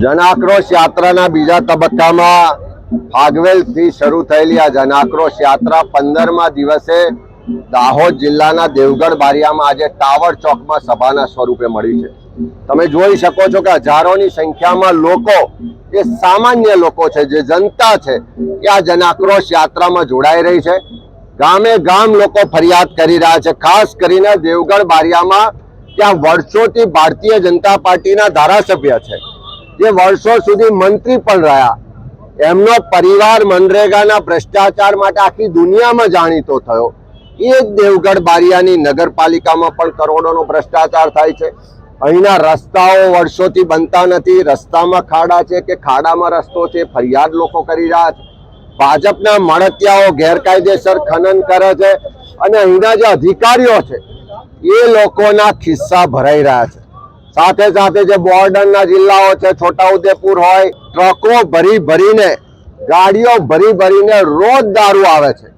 જન આક્રોશ યાત્રાના બીજા તબક્કામાં ફાગવેલથી શરૂ થયેલી આ જન આક્રોશ યાત્રા પંદરમા દિવસે દાહોદ જિલ્લાના દેવગઢ બારિયામાં આજે ટાવર ચોકમાં સભાના સ્વરૂપે મળી છે. તમે જોઈ શકો છો કે હજારોની સંખ્યામાં લોકો, એ સામાન્ય લોકો છે, જે જનતા છે, એ આ જન આક્રોશ યાત્રામાં જોડાઈ રહી છે. ગામે ગામ લોકો ફરિયાદ કરી રહ્યા છે. ખાસ કરીને દેવગઢ બારિયામાં ત્યાં વર્ષોથી ભારતીય જનતા પાર્ટીના ધારાસભ્ય છે. જે વર્ષો સુધી મંત્રી પણ રહ્યા. એમનો પરિવાર મનરેગાના ભ્રષ્ટાચાર માટે આખી દુનિયામાં જાણીતો થયો. એ જ દેવગઢ બારિયાની નગરપાલિકામાં પણ કરોડોનો ભ્રષ્ટાચાર થાય છે. અહીંના રસ્તાઓ વર્ષોથી બનતા નથી. રસ્તામાં ખાડા છે કે ખાડામાં રસ્તો છે, ફરિયાદ લોકો કરી રહ્યા છે. ભાજપના મળતિયાઓ ગેરકાયદેસર ખનન કરે છે અને અહીંના જે અધિકારીઓ છે, એ લોકોના ખિસ્સા ભરાઈ રહ્યા છે. સાથે સાથે જે બોર્ડરના જિલ્લાઓ છે, છોટાઉદેપુર હોય, ટ્રકો ભરી ભરીને, ગાડીઓ ભરી ભરીને રોજ દારૂ આવે છે.